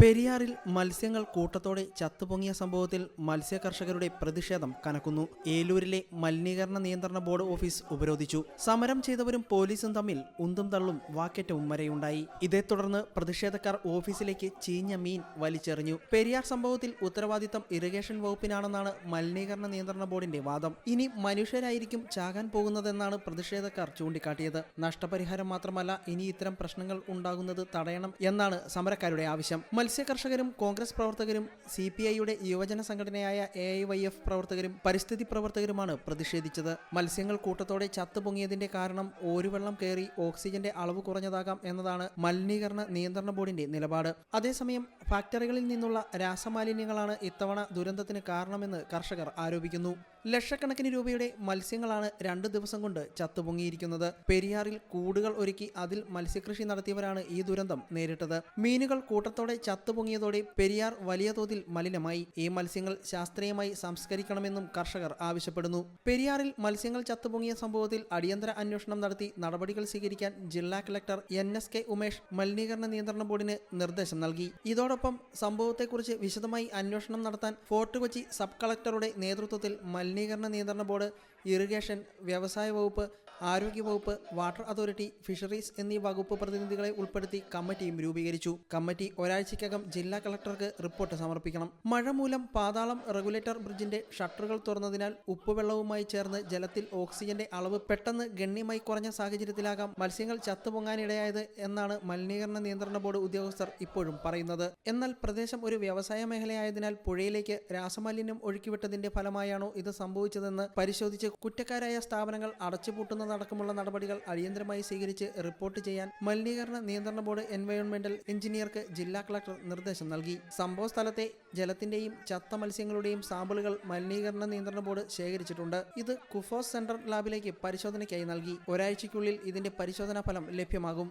പെരിയാറിൽ മത്സ്യങ്ങൾ കൂട്ടത്തോടെ ചത്തുപൊങ്ങിയ സംഭവത്തിൽ മത്സ്യ കർഷകരുടെ പ്രതിഷേധം കനക്കുന്നു. ഏലൂരിലെ മലിനീകരണ നിയന്ത്രണ ബോർഡ് ഓഫീസ് ഉപരോധിച്ചു. സമരം ചെയ്തവരും പോലീസും തമ്മിൽ ഉന്തും തള്ളും വാക്കേറ്റവും വരെയുണ്ടായി. ഇതേ തുടർന്ന് പ്രതിഷേധക്കാർ ഓഫീസിലേക്ക് ചീഞ്ഞ മീൻ വലിച്ചെറിഞ്ഞു. പെരിയാർ സംഭവത്തിൽ ഉത്തരവാദിത്തം ഇറിഗേഷൻ വകുപ്പിനാണെന്നാണ് മലിനീകരണ നിയന്ത്രണ ബോർഡിന്റെ വാദം. ഇനി മനുഷ്യരായിരിക്കും ചാകാൻ പോകുന്നതെന്നാണ് പ്രതിഷേധക്കാർ ചൂണ്ടിക്കാട്ടിയത്. നഷ്ടപരിഹാരം മാത്രമല്ല ഇനി ഇത്തരം പ്രശ്നങ്ങൾ ഉണ്ടാകുന്നത് തടയണം എന്നാണ് സമരക്കാരുടെ ആവശ്യം. മത്സ്യ കർഷകരും കോൺഗ്രസ് പ്രവർത്തകരും സി പി ഐയുടെ യുവജന സംഘടനയായ എ ഐ വൈ എഫ് പ്രവർത്തകരും പരിസ്ഥിതി പ്രവർത്തകരുമാണ് പ്രതിഷേധിച്ചത്. മത്സ്യങ്ങൾ കൂട്ടത്തോടെ ചത്തുപൊങ്ങിയതിന്റെ കാരണം ഓരുവെള്ളം കയറി ഓക്സിജന്റെ അളവ് കുറഞ്ഞതാകാം എന്നതാണ് മലിനീകരണ നിയന്ത്രണ ബോർഡിന്റെ നിലപാട്. അതേസമയം ഫാക്ടറികളിൽ നിന്നുള്ള രാസമാലിന്യങ്ങളാണ് ഇത്തവണ ദുരന്തത്തിന് കാരണമെന്ന് കർഷകർ ആരോപിക്കുന്നു. ലക്ഷക്കണക്കിന് രൂപയുടെ മത്സ്യങ്ങളാണ് രണ്ടു ദിവസം കൊണ്ട് ചത്തുപൊങ്ങിയിരിക്കുന്നത്. പെരിയാറിൽ കൂടുകൾ ഒരുക്കി അതിൽ മത്സ്യകൃഷി നടത്തിയവരാണ് ഈ ദുരന്തം നേരിട്ടത്. മീനുകൾ കൂട്ടത്തോടെ ചത്തുപൊങ്ങിയതോടെ പെരിയാർ വലിയ തോതിൽ മലിനമായി. ഈ മത്സ്യങ്ങൾ ശാസ്ത്രീയമായി സംസ്കരിക്കണമെന്നും കർഷകർ ആവശ്യപ്പെടുന്നു. പെരിയാറിൽ മത്സ്യങ്ങൾ ചത്തുപൊങ്ങിയ സംഭവത്തിൽ അടിയന്തര അന്വേഷണം നടത്തി നടപടികൾ സ്വീകരിക്കാൻ ജില്ലാ collector N S K Umesh മലിനീകരണ നിയന്ത്രണ ബോർഡിന് നിർദ്ദേശം നൽകി. ഇതോടൊപ്പം സംഭവത്തെക്കുറിച്ച് വിശദമായി അന്വേഷണം നടത്താൻ ഫോർട്ട് കൊച്ചി സബ് കളക്ടറുടെ നേതൃത്വത്തിൽ മലിനീകരണ നിയന്ത്രണ ബോർഡ് ഇറിഗേഷൻ വ്യവസായ വകുപ്പ് ആരോഗ്യ വകുപ്പ് വാട്ടർ അതോറിറ്റി ഫിഷറീസ് എന്നീ വകുപ്പ് പ്രതിനിധികളെ ഉൾപ്പെടുത്തി കമ്മിറ്റിയും രൂപീകരിച്ചു. കമ്മിറ്റി ഒരാഴ്ചയ്ക്കകം ജില്ലാ കളക്ടർക്ക് റിപ്പോർട്ട് സമർപ്പിക്കണം. മഴ മൂലം പാതാളം റെഗുലേറ്റർ ബ്രിഡ്ജിന്റെ ഷട്ടറുകൾ തുറന്നതിനാൽ ഉപ്പുവെള്ളവുമായി ചേർന്ന് ജലത്തിൽ ഓക്സിജന്റെ അളവ് പെട്ടെന്ന് ഗണ്യമായി കുറഞ്ഞ സാഹചര്യത്തിലാകാം. മത്സ്യങ്ങൾ ചത്തുപൊങ്ങാനിടയായത് എന്നാണ് മലിനീകരണ നിയന്ത്രണ ബോർഡ് ഉദ്യോഗസ്ഥർ ഇപ്പോഴും പറയുന്നത്. എന്നാൽ പ്രദേശം ഒരു വ്യവസായ മേഖലയായതിനാൽ പുഴയിലേക്ക് രാസമാലിന്യം ഒഴുക്കിവിട്ടതിന്റെ ഫലമായാണോ ഇത് സംഭവിച്ചതെന്ന് പരിശോധിച്ച് കുറ്റക്കാരായ സ്ഥാപനങ്ങൾ അടച്ചുപൂട്ടുന്നതടക്കമുള്ള നടപടികൾ അടിയന്തരമായി സ്വീകരിച്ച് റിപ്പോർട്ട് ചെയ്യാൻ മലിനീകരണ നിയന്ത്രണ ബോർഡ് എൻവയോൺമെന്റൽ എഞ്ചിനീയർക്ക് ജില്ലാ കളക്ടർ നിർദ്ദേശം നൽകി. സംഭവ സ്ഥലത്തെ ജലത്തിന്റെയും ചത്ത മത്സ്യങ്ങളുടെയും സാമ്പിളുകൾ മലിനീകരണ നിയന്ത്രണ ബോർഡ് ശേഖരിച്ചിട്ടുണ്ട്. ഇത് കുഫോസ് സെൻട്രൽ ലാബിലേക്ക് പരിശോധനയ്ക്കായി നൽകി. ഒരാഴ്ചയ്ക്കുള്ളിൽ ഇതിന്റെ പരിശോധനാ ഫലം ലഭ്യമാകും.